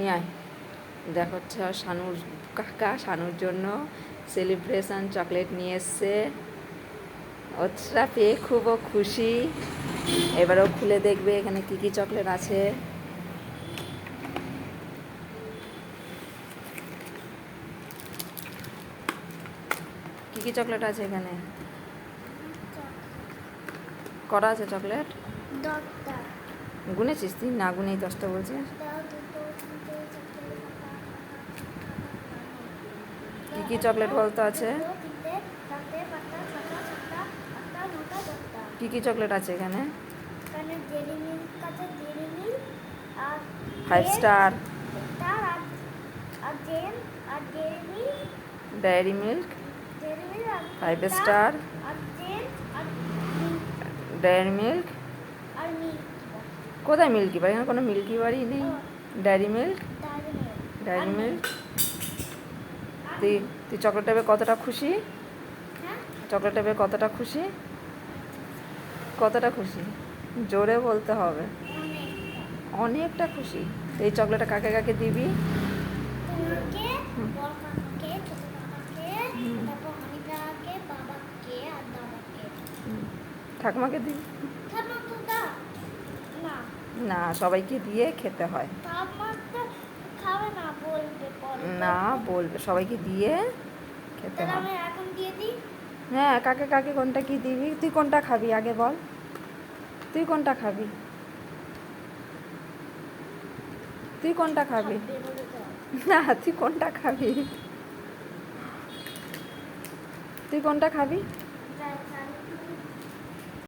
নিয়ে আয়। দেখো শানুর কাকা শানুর জন্য সেলিব্রেশন চকলেট নিয়ে এসছে। ওটা পেয়ে খুব ও খুশি। এবারেও খুলে দেখবে এখানে কি কি চকলেট আছে। কি কি চকলেট আছে এখানে? করা আছে চকলেট গুনেছিস তুই? না গুনেই দশটা বলছিস? কি চকলেট বলতো আছে? কি কি চকলেট আছে এখানে? Five star dairy milk five star dairy milk কোথায় মিল্কি বার এখানে কোনো মিল্কি বারই নেই। ডায়েরি মিল্ক ডায়েরি মিল্ক তুই তুই চকলেটটা পেয়ে কতটা খুশি? চকলেট চকলেটটা পেয়ে কতটা খুশি? কতটা খুশি? জোরে বলতে হবে। অনেকটা খুশি। এই চকলেটটা কাকে কাকে দিবি? ঠাকুমাকে দিবি? না। সবাইকে দিয়ে খেতে হয়। না বলবে সবাইকে দিয়ে খেতে তাহলে হয় আমি এখন দিয়ে দিই? হ্যাঁ কাকে কাকে কোনটা কি দিবি? তুই কোনটা খাবি আগে বল। তুই কোনটা খাবি? তুই কোনটা খাবি। না তুই কোনটা খাবি? তুই কোনটা খাবি?